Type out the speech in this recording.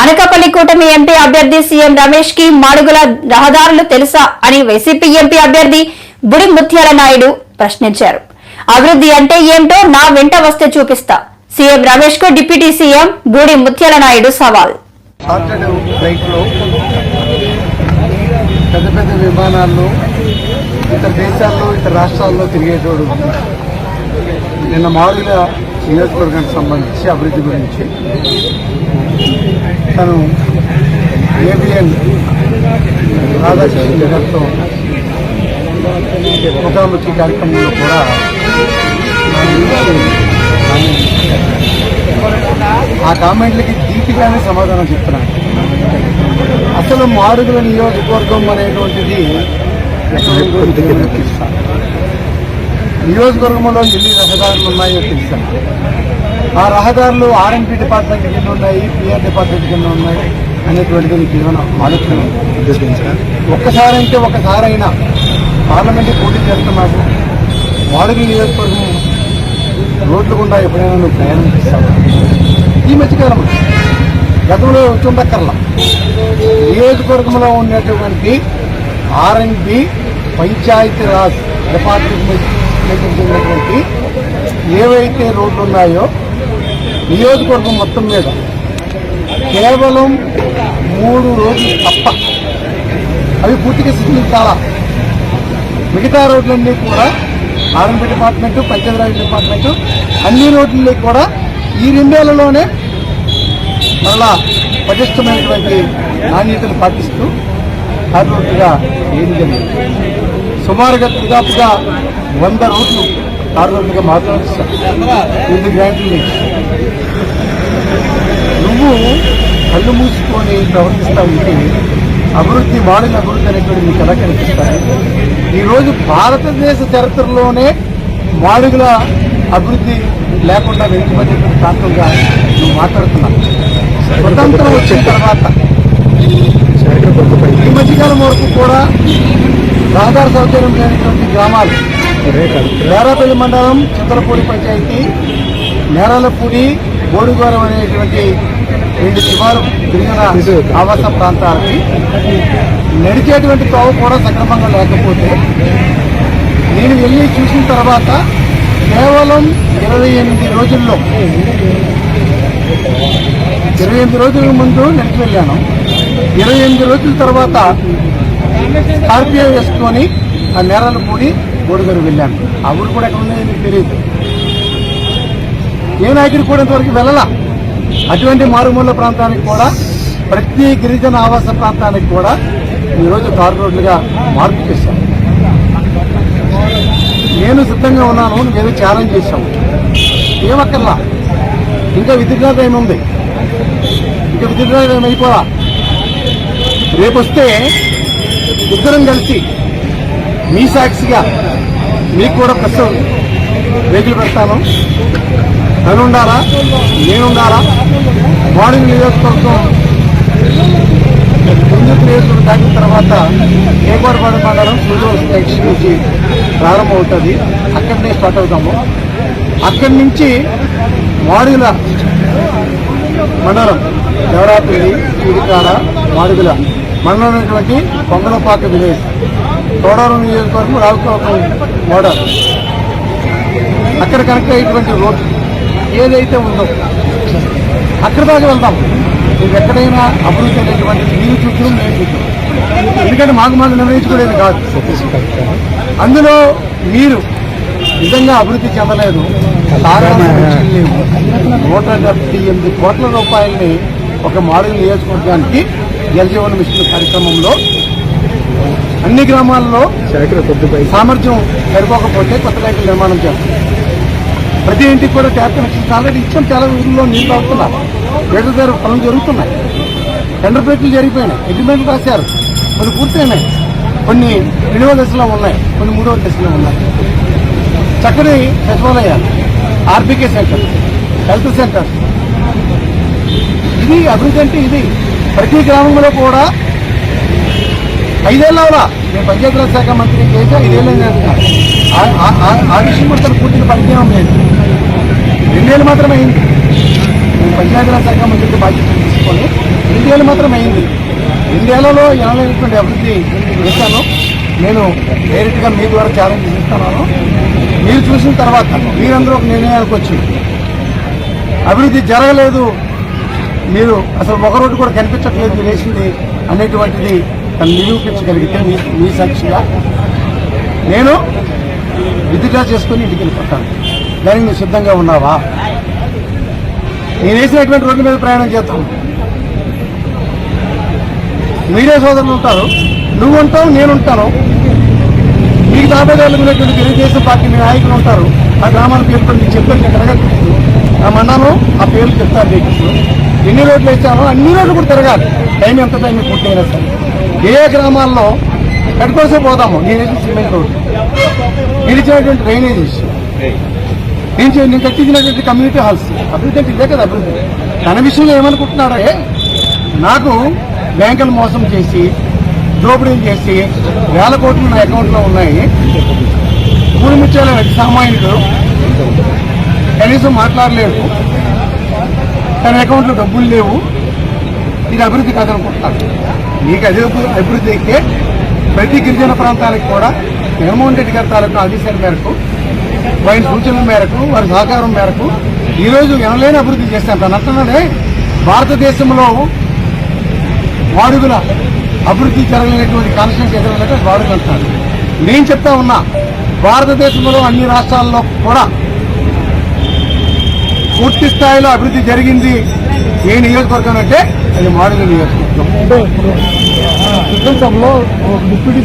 అనకాపల్లి కూటమి ఎంపీ అభ్యర్థి సీఎం రమేష్కి మాడుగుల రహదారులు తెలుసా అని వైసీపీ ఎంపీ అభ్యర్థి బుడి ముత్యాల నాయుడు ప్రశ్నించారు. అభివృద్ధి అంటే ఏంటో నా వెంట వస్తే చూపిస్తా. సీఎం రమేష్కు డిప్యూటీ సీఎం బూడి ముత్యాల నాయుడు సవాల్. పెద్ద పెద్ద విమానాల్లో ఇతర దేశాల్లో ఇతర రాష్ట్రాల్లో తిరిగేటోడు నిన్న మామూలుగా నియోజకవర్గానికి సంబంధించి అభివృద్ధి గురించి. తను ఏబిఎన్ రాధాకృష్ణ జగత్తో ముఖాముఖి కార్యక్రమంలో కూడా ఆ కామెంట్లకి ధీటుగానే సమాధానం చెప్తున్నాను అసలు మాడుగుల నియోజకవర్గం అనేటువంటిది నియోజకవర్గంలో ఎన్ని రహదారులు ఉన్నాయో తెలుసా? ఆ రహదారులు ఆర్ఎంపీ డిపార్ట్మెంట్ కింద ఉన్నాయి పిఆర్ డిపార్ట్మెంట్ కింద ఉన్నాయి అనేటువంటిది మీకు ఏమైనా ఆలోచన? ఒక్కసారి అంటే ఒకసారైనా పార్లమెంట్ పోటీ చేస్తున్నాము మాడుగుల నియోజకవర్గం రోడ్లు గుండా ఎప్పుడైనా నువ్వు ప్రయాణం చేస్తావు? ఈ మధ్యకాలం గతంలో చుండక్కర్ల. నియోజకవర్గంలో ఉన్నటువంటి ఆర్ఎండ్బి పంచాయతీ రాజ్ డిపార్ట్మెంట్ చెందినటువంటి ఏవైతే రోడ్లు ఉన్నాయో నియోజకవర్గం మొత్తం మీద కేవలం మూడు రోజులు తప్ప అవి పూర్తిగా సిద్ధించాలా మిగతా రోడ్లన్నీ కూడా ఆర్ఎంపీ డిపార్ట్మెంటు పంచాయతీరాజ్ డిపార్ట్మెంటు అన్ని రోడ్లన్నీ కూడా ఈ రెండేళ్ళలోనే మరలా పటిష్టమైనటువంటి నాణ్యతను పాటిస్తూ కార్పొరేట్గా ఏం జరిగింది సుమారుగా దాదాపుగా వంద రోడ్లు కార్మికులుగా మాట్లాడిస్తాం ఇది గ్రాంట్లు నువ్వు కళ్ళు మూసుకొని ప్రవర్తిస్తూ ఉంటే అభివృద్ధి మాడిన అభివృద్ధి అనేటువంటి మీకు ఎలా కనిపిస్తాయి. ఈరోజు భారతదేశ చరిత్రలోనే మాడుగుల అభివృద్ధి లేకుండా వెనుకబడినటువంటి ప్రాంతంగా నువ్వు మాట్లాడుతున్నావు. స్వతంత్రం వచ్చిన తర్వాత ఈ మధ్యకాలం వరకు కూడా రహదారి సౌకర్యం లేనటువంటి గ్రామాలు నేరాపల్లి మండలం చింతలపూడి పంచాయతీ నేరాలపూడి బోడుగోరం అనేటువంటి రెండు శివారు తిరిగిన ఆవాస ప్రాంతాలకి నడిచేటువంటి తోవ కూడా సక్రమంగా లేకపోతే నేను వెళ్ళి చూసిన తర్వాత కేవలం ఇరవై ఎనిమిది రోజుల్లో ఇరవై ఎనిమిది రోజుల ముందు నడిచి వెళ్ళాను. ఇరవై ఎనిమిది రోజుల తర్వాత స్కార్పియో వేసుకొని ఆ నేరాలు పూడి గోడుగారు వెళ్ళాను. ఆ ఊరు కూడా ఎక్కడ ఉందో మీకు తెలియదు. ఏ నాయకుడు కూడా ఇంతవరకు వెళ్ళలా? అటువంటి మారుమూల ప్రాంతానికి కూడా ప్రతి గిరిజన ఆవాస ప్రాంతానికి కూడా ఈరోజు తారు రోడ్లుగా మార్పు చేశాం నేను సిద్ధంగా ఉన్నాను నేను ఛాలెంజ్ చేశాము ఏమక్కర్లా? ఇంకా విధిగా టైం ఉంది ఇంకా విధిగా టైం అయిపోరా రేపు వస్తే ఇద్దరం కలిసి మీ సాక్షిగా మీకు కూడా ప్రెస్ వెహికల్ పెడతాను తను ఉండాలా నేను ఉండాలా మార్నింగ్ నియోజకవర్గం ముందుకు నియోజకవర్గం దాటిన తర్వాత ఏకోడపాడు మండలం సూర్యవలస ఎక్స్ నుంచి ప్రారంభమవుతుంది. అక్కడి నుంచి స్టార్ట్ అవుతాము. అక్కడి నుంచి మాడుగుల మండలం దేవరాత్రి చీడికాడ మాడుగుల మండలం కొంగలపాక విలేజ్ తోడవరం నియోజకవర్గం రావుకోవడం మోడల్. అక్కడ కనెక్ట్ అయ్యేటువంటి రోడ్ ఏదైతే ఉందో అక్కడ దాకా వెళ్దాం. మీకు ఎక్కడైనా అభివృద్ధి అనేటువంటి మీరు చూసిన మేము చూసిన ఎందుకంటే మాకు మాకు నిర్ణయించుకోలేదు కాదు. అందులో మీరు నిజంగా అభివృద్ధి చెందలేదు. లేవు నూట డెబ్బై ఎనిమిది కోట్ల రూపాయలని ఒక మాడల్ నియోజకవర్గానికి జలజీవన మిషన్ కార్యక్రమంలో అన్ని గ్రామాల్లో సామర్థ్యం సరిపోకపోతే కొత్త రైతులు నిర్మాణం చేస్తాం ప్రతి ఇంటికి కూడా ట్యాప్ కనెక్షన్స్ ఆల్రెడీ ఇచ్చాం. చాలా ఊళ్ళో నీళ్ళు తాగుతున్నారు రేట్ల దగ్గర పనులు జరుగుతున్నాయి. టెండర్ ప్రక్రియలు జరిగిపోయినాయి. అగ్రిమెంట్లు రాశారు. కొన్ని పూర్తయినాయి. కొన్ని రెండవ దశలో ఉన్నాయి. కొన్ని మూడవ దశలో ఉన్నాయి. చక్కని సచివాలయాలు ఆర్బీకే సెంటర్ హెల్త్ సెంటర్. ఇది అభివృద్ధి అంటే ఇది. ప్రతి గ్రామంలో కూడా ఐదేళ్ళ నేను పంచాయతీరాజ్ శాఖ మంత్రి చేసి ఐదేళ్ళు ఆ విషయం కూడా పూర్తిగా పరిచయం లేదు. రెండేళ్ళు మాత్రమే అయింది. నేను పంచాయతీరాజ్ శాఖ మంత్రికి బాధ్యత తీసుకొని రెండేళ్ళు మాత్రం అయింది. రెండేళ్ళలో ఎనలేనటువంటి అభివృద్ధి చేశాను. నేను డైరెక్ట్గా మీ ద్వారా ఛాలెంజ్ చేస్తున్నాను. మీరు చూసిన తర్వాత మీరందరూ ఒక నిర్ణయానికి వచ్చి అభివృద్ధి జరగలేదు. మీరు అసలు ఒక రోడ్డు కూడా కనిపించట్లేదు మీరు వేసింది అనేటువంటిది తను నిరూపించగలిగితే మీ మీ సాక్షిగా నేను విధిగా చేసుకుని ఇంటికి వెళ్ళిపోతాను. దానికి నువ్వు సిద్ధంగా ఉన్నావా? నేను వేసినటువంటి రోడ్ల మీద ప్రయాణం చేస్తాను మీడియా సోదరులు ఉంటారు నువ్వు ఉంటావు నేను ఉంటాను. మీకు తాబేదారులు ఉన్నటువంటి తెలుగుదేశం పార్టీ మీ నాయకులు ఉంటారు. ఆ గ్రామాల పేరు కూడా మీకు చెప్పారు నేను తిరగట్లేదు ఆ మండలం ఆ పేర్లు చెప్తారు మీకు. ఎన్ని రోడ్లు వేసామో అన్ని రోడ్లు కూడా తిరగాలి. టైం ఎంత టైం పూర్తయినా సరే. ఏ గ్రామాల్లో కట్టుకోసే పోదాము నేను సిమెంట్ రోడ్డు. నేను డ్రైనేజ్ ఇష్యూ. నేను చేయండి నేను కట్టించినటువంటి కమ్యూనిటీ హాల్స్. అభివృద్ధి అంటే ఇదే కదా అభివృద్ధి. తన విషయంలో ఏమనుకుంటున్నాడే? నాకు బ్యాంకులు మోసం చేసి దోపిడీలు చేసి వేల కోట్లు నా అకౌంట్లో ఉన్నాయి. ఊరి సామాన్యుడు కనీసం మాట్లాడలేదు తన అకౌంట్లో డబ్బులు లేవు. ఇది అభివృద్ధి కాదనుకుంటున్నాను నీకు అదే అభివృద్ధి అయితే ప్రతి గిరిజన ప్రాంతాలకు కూడా జగన్మోహన్ రెడ్డి గారి తాలూకా ఆదేశాల మేరకు వారి సూచనల మేరకు వారి సహకారం మేరకు ఈరోజు ఎనలేని అభివృద్ధి చేస్తాను తను అంటున్నాడే భారతదేశంలో వాడుగుల అభివృద్ధి జరగలేనటువంటి కాన్స్టెన్స్ ఎదురైనట్టు వాడుగులు అంటున్నాడు నేను చెప్తా ఉన్నా భారతదేశంలో అన్ని రాష్ట్రాల్లో కూడా పూర్తి స్థాయిలో అభివృద్ధి జరిగింది. ఏ నియోజకవర్గం అంటే అది మాడుగుల నియోజకవర్గం. సిద్ధం సభలో డిప్యూటీ